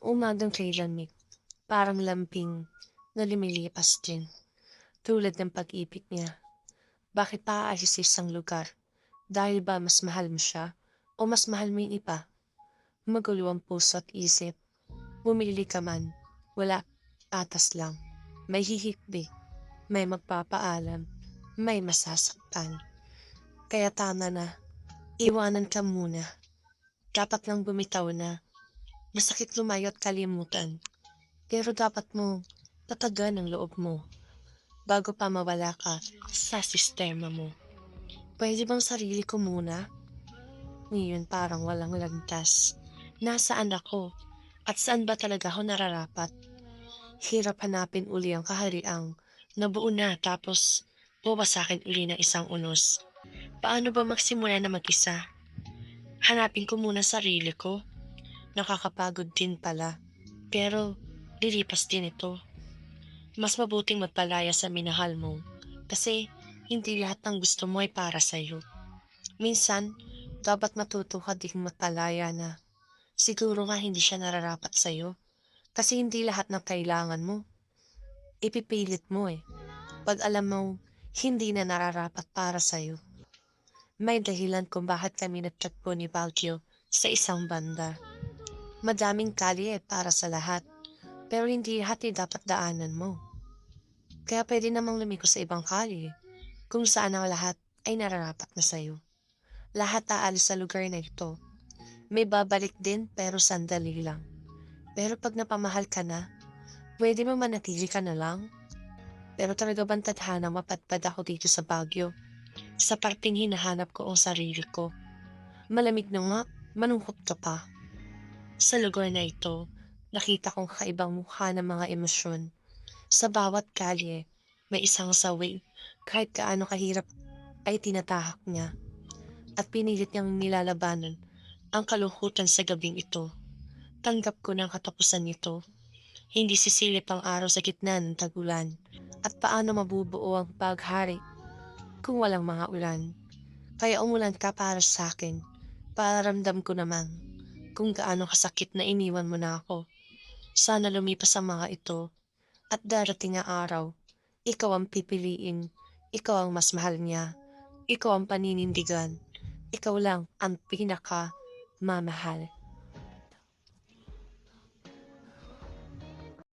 Umagang kay lamig, parang lamping na lumilipas din. Tulad ng pag-ibig niya. Bakit pa aalis sa isang lugar? Dahil ba mas mahal mo siya? O mas mahal mo yung iba? Magulo ang puso at isip. Bumili ka man, wala, atas lang. May hihikbi, may magpapaalam, may masasaktan. Kaya tama na, iwanan ka muna. Dapat lang bumitaw na. Masakit lumayo at kalimutan. Pero dapat mo tatagan ang loob mo bago pa mawala ka sa sistema mo. Pwede bang sarili ko muna? Ngayon parang walang lantas. Nasaan ako? At saan ba talaga ako nararapat? Hirap hanapin uli ang kahariang nabuo na tapos buwasakin uli ng isang unos. Paano ba magsimula na mag-isa? Hanapin ko muna sarili ko. Nakakapagod din pala. Pero lilipas din ito. Mas mabuting magpalaya sa minahal mo kasi hindi lahat ng gusto mo ay para sa'yo. Minsan, dapat matuto ka din magpalaya na siguro nga hindi siya nararapat sa'yo kasi hindi lahat ng kailangan mo. Ipipilit mo eh. Pag alam mo, hindi na nararapat para sa'yo. May dahilan kung bakit kami nagtagpo ni Baguio sa isang banda. Madaming kalye para sa lahat, pero hindi ay dapat daanan mo. Kaya pwede namang lumiko sa ibang kalye, kung saan ang lahat ay nararapat na sa'yo. Lahat aalis sa lugar na ito. May babalik din pero sandali lang. Pero pag napamahal ka na, pwede mo manatili ka na lang. Pero talaga bang tadhana mapadpad ako dito sa Baguio? Sa parting hinahanap ko ang sarili ko. Malamig na nga, manungkot ka pa. Sa lugar na ito, nakita kong kakaibang mukha ng mga emosyon. Sa bawat kalye, may isang sawi. Kahit kaano kahirap ay tinatahak niya. At pinilit niyang nilalabanan ang kalungkutan sa gabing ito. Tanggap ko ng katapusan nito. Hindi sisilip ang araw sa gitna ng tagulan. At paano mabubuo ang paghari kung walang mga ulan. Kaya umulan ka para sa akin. Para ramdam ko naman kung gaano kasakit na iniwan mo na ako. Sana lumipas ang mga ito at darating ang araw. Ikaw ang pipiliin. Ikaw ang mas mahal niya. Ikaw ang paninindigan. Ikaw lang ang pinaka mamahal.